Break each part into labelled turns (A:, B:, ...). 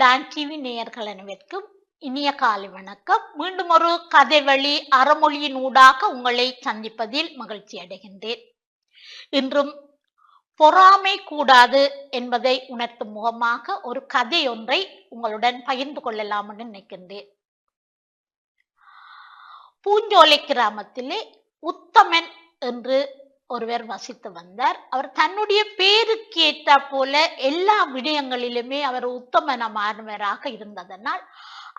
A: Don TV நேயர்கள் அனைவருக்கும் இனிய காலை வணக்கம். மீண்டும் ஒரு கதை வழி அறமொழியின் ஊடாக உங்களை சந்திப்பதில் மகிழ்ச்சி அடைகின்றேன். இன்றும் பொறாமை கூடாது என்பதை உணர்த்தும் முகமாக ஒரு கதை ஒன்றை உங்களுடன் பகிர்ந்து கொள்ளலாம் என்று நினைக்கின்றேன். பூஞ்சோலை கிராமத்திலே உத்தமன் என்று ஒருவர் வசித்து வந்தார். அவர் தன்னுடைய பேருக்கேற்ற போல எல்லா விடயங்களிலுமே அவர் உத்தமனமானவராக இருந்ததனால்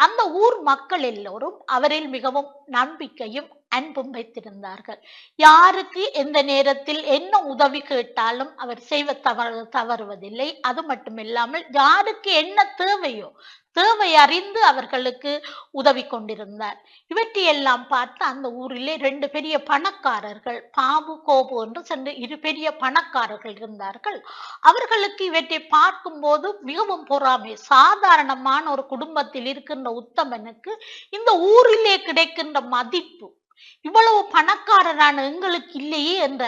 A: அந்த ஊர் மக்கள் எல்லோரும் அவரில் மிகவும் நம்பிக்கையும் அன்பும் வைத்திருந்தார்கள். யாருக்கு எந்த நேரத்தில் என்ன உதவி கேட்டாலும் அவர் செய்வ தவறு தவறுவதில்லை. அது மட்டுமில்லாமல் யாருக்கு என்ன தேவையோ தேவை அறிந்து அவர்களுக்கு உதவி கொண்டிருந்தார். இவற்றையெல்லாம் பார்த்து அந்த ஊரிலே ரெண்டு பெரிய பணக்காரர்கள் பாபு கோபு என்று சென்று இரு பெரிய பணக்காரர்கள் இருந்தார்கள். அவர்களுக்கு இவற்றை பார்க்கும்போது மிகவும் பொறாமை. சாதாரணமான ஒரு குடும்பத்தில் இருக்கின்ற உத்தமனுக்கு இந்த ஊரிலே கிடைக்கின்ற மதிப்பு இவ்வளவு பணக்காரரான எங்களுக்கு இல்லையே என்ற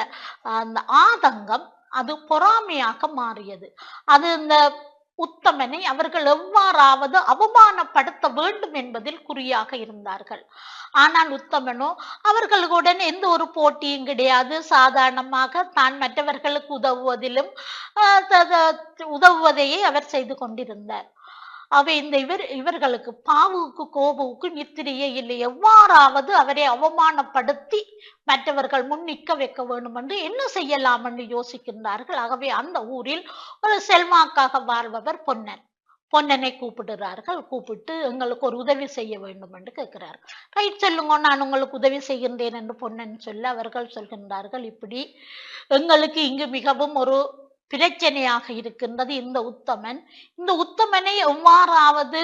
A: அந்த ஆதங்கம் அது பொறாமையாக மாறியது. அது இந்த உத்தமனை அவர்கள் எவ்வாறாவது அவமானப்படுத்த வேண்டும் என்பதில் குறியாக இருந்தார்கள். ஆனால் உத்தமனோ அவர்களுடன் எந்த ஒரு போட்டியும் கிடையாது. சாதாரணமாக தான் மற்றவர்களுக்கு உதவுவதிலும் உதவுவதையே அவர் செய்து கொண்டிருந்தார். அவை இந்த இவர் இவர்களுக்கு பாவுக்கு கோபுவுக்கு நித்திரியே இல்லை. எவ்வாறாவது அவரை அவமானப்படுத்தி மற்றவர்கள் முன் நிற்க வைக்க வேண்டும் என்று என்ன செய்யலாம் என்று யோசிக்கின்றார்கள். ஆகவே அந்த ஊரில் ஒரு செல்வாக்காக வாழ்பவர் பொன்னன். பொன்னனை கூப்பிடுறார்கள் கூப்பிட்டு எங்களுக்கு ஒரு உதவி செய்ய வேண்டும் என்று கேட்கிறார்கள் ரைட் சொல்லுங்க. நான் உங்களுக்கு உதவி செய்கின்றேன் என்று பொன்னன் சொல்ல அவர்கள் சொல்கின்றார்கள். இப்படி எங்களுக்கு இங்கு மிகவும் ஒரு பிரச்சனையாக இருக்கின்றது இந்த உத்தமன். இந்த உத்தமனை எவ்வாறாவது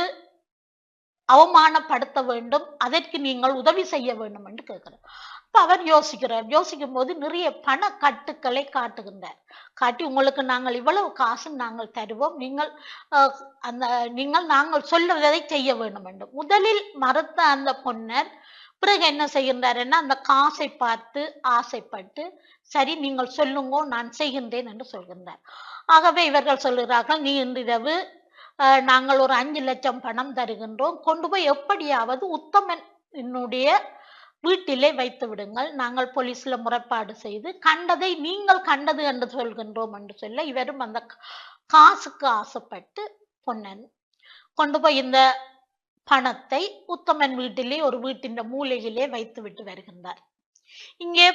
A: அவமானப்படுத்த வேண்டும் அதற்கு நீங்கள் உதவி செய்ய வேண்டும் என்று கேட்கிறார். அப்ப அவர் யோசிக்கிறார். யோசிக்கும் போது நிறைய பண கட்டுக்களை காட்டுகின்றார். காட்டி உங்களுக்கு நாங்கள் இவ்வளவு காசு நாங்கள் தருவோம். நீங்கள் அந்த நீங்கள் நாங்கள் சொல்லுவதை செய்ய வேண்டும் என்று. முதலில் மறுத்த அந்த பொன்னர் பிறகு என்ன செய்கின்றாருன்னா அந்த காசை பார்த்து ஆசைப்பட்டு சரி நீங்கள் சொல்லுங்கோ நான் செய்கின்றேன் என்று சொல்கின்றார். ஆகவே இவர்கள் சொல்கிறார்கள் நீ இன்றிரவு நாங்கள் ஒரு அஞ்சு லட்சம் பணம் தருகின்றோம். கொண்டு போய் எப்படியாவது உத்தமன் என்னுடைய வீட்டிலே வைத்து விடுங்கள். நாங்கள் போலீஸ்ல முறைப்பாடு செய்து கண்டதை நீங்கள் கண்டது என்று சொல்கின்றோம் என்று சொல்ல இவரும் அந்த காசுக்கு ஆசைப்பட்டு பொன்னன் கொண்டு போய் இந்த பணத்தை உத்தமன் வீட்டிலே ஒரு வீட்டின் மூலையிலே வைத்து விட்டு வருகின்றார். இங்கே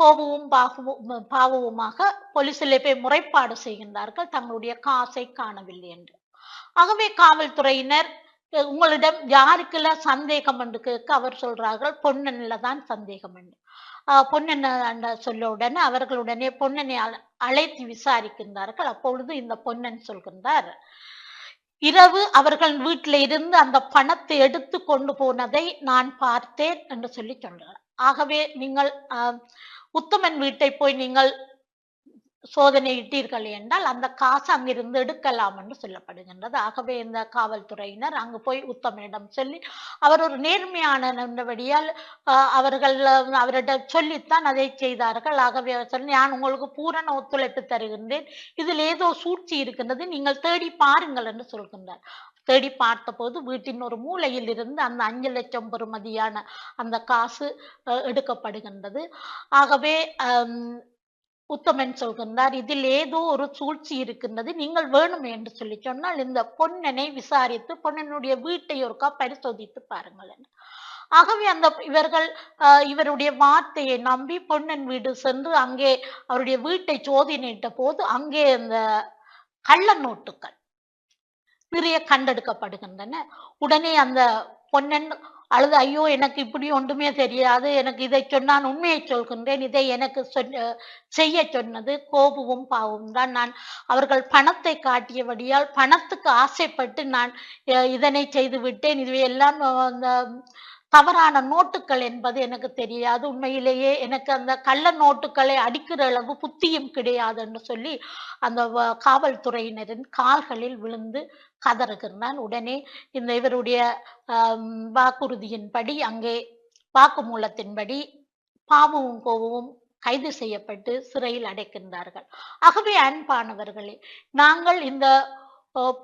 A: கோபமும் பாவமும் பாவவுமாக போலீசிலே போய் முறைப்பாடு செய்கின்றார்கள். தங்களுடைய காசை காணவில்லை என்று. ஆகவே காவல்துறையினர் உங்களிடம் யாருக்கெல்லாம் சந்தேகம் என்று கேட்க அவர் சொல்றார்கள் பொன்னன்ல தான் சந்தேகம் என்று. பொன்னன் சொல்ல உடனே அவர்களுடனே பொன்னனை அழைத்து விசாரிக்கின்றார்கள். அப்பொழுது இந்த பொன்னன் சொல்கின்றார் இரவு அவர்கள் வீட்டில் இருந்து அந்த பணத்தை எடுத்து கொண்டு போனதை நான் பார்த்தேன் என்று சொல்லி சொல்றார் ஆகவே நீங்கள் உத்தமன் வீட்டை போய் நீங்கள் சோதனை இட்டீர்கள் என்றால் அந்த காசு அங்கிருந்து எடுக்கலாம் என்று சொல்லப்படுகின்றது. ஆகவே இந்த காவல்துறையினர் அங்கு போய் உத்தமனிடம் சொல்லி அவர் ஒரு நேர்மையான நின்றபடியால் அவர்கள் அவரிடம் சொல்லித்தான் அதை செய்தார்கள். ஆகவே அவர் சொல்லி நான் உங்களுக்கு பூரண ஒத்துழைப்பு தருகின்றேன். இதில் ஏதோ சூழ்ச்சி இருக்கின்றது. நீங்கள் தேடி பாருங்கள் என்று சொல்கின்றார். தேடி பார்த்தபோது வீட்டின் ஒரு மூலையில் இருந்து அந்த அஞ்சு லட்சம் பெறுமதியான அந்த காசு எடுக்கப்படுகின்றது. ஆகவே உத்தமன் சொல்கின்றார் இதில் ஏதோ ஒரு சூழ்ச்சி இருக்கின்றது நீங்கள் வேணும் என்று சொல்லி சொன்னால் இந்த பொன்னனை விசாரித்து பொன்னனுடைய வீட்டை ஒருக்கா பரிசோதித்து பாருங்கள் ஆகவே அந்த இவர்கள் இவருடைய வார்த்தையை நம்பி பொன்னன் வீடு சென்று அங்கே அவருடைய வீட்டை சோதனையிட்ட போது அங்கே அந்த கள்ள நோட்டுகள் நிறைய கண்டெடுக்கப்படுகின்றன. உடனே அந்த பொன்னன் அழுது ஐயோ எனக்கு இப்படி ஒன்றுமே தெரியாது. எனக்கு இதை சொன்னான் உண்மையை சொல்கின்றேன். இதை எனக்கு செய்ய சொன்னது கோபமும் பாவமும் தான். நான் அவர்கள் பணத்தை காட்டியபடியால் பணத்துக்கு ஆசைப்பட்டு நான் இதனை செய்து விட்டேன் இதுவையெல்லாம் அந்த தவறான நோட்டுகள் என்பது எனக்கு தெரியாது. உண்மையிலேயே எனக்கு அந்த கள்ள நோட்டுகளை அடிக்கிற அளவு புத்தியும் கிடையாதுன்னு சொல்லி அந்த காவல்துறையினரின் கால்களில் விழுந்து கதறுகிறான் உடனே இந்த இவருடைய வாக்குறுதியின்படி அங்கே வாக்குமூலத்தின்படி பாவமும் கோபமும் கைது செய்யப்பட்டு சிறையில் அடைக்கின்றார்கள். ஆகவே அன்பானவர்களே நாங்கள் இந்த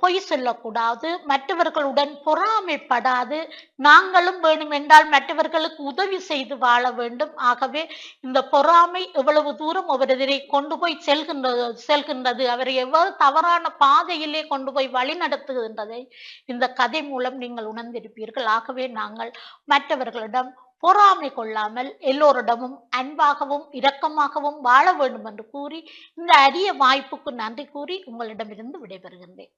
A: பொய் சொல்லக்கூடாது மற்றவர்களுடன் பொறாமைப்படாது. நாங்களும் வேண்டுமென்றால் மற்றவர்களுக்கு உதவி செய்து வாழ வேண்டும். ஆகவே இந்த பொறாமை எவ்வளவு தூரம் அவரதை கொண்டு போய் செல்கின்றது செல்கின்றது அவரை எவ்வளவு தவறான பாதையிலே கொண்டு போய் வழி நடத்துகின்றதை இந்த கதை மூலம் நீங்கள் உணர்ந்திருப்பீர்கள். ஆகவே நாங்கள் மற்றவர்களிடம் பொறாமை கொள்ளாமல் எல்லோரிடமும் அன்பாகவும் இரக்கமாகவும் வாழ வேண்டும் என்று கூறி இந்த அரிய வாய்ப்புக்கு நன்றி கூறி உங்களிடமிருந்து விடைபெறுகின்றேன்.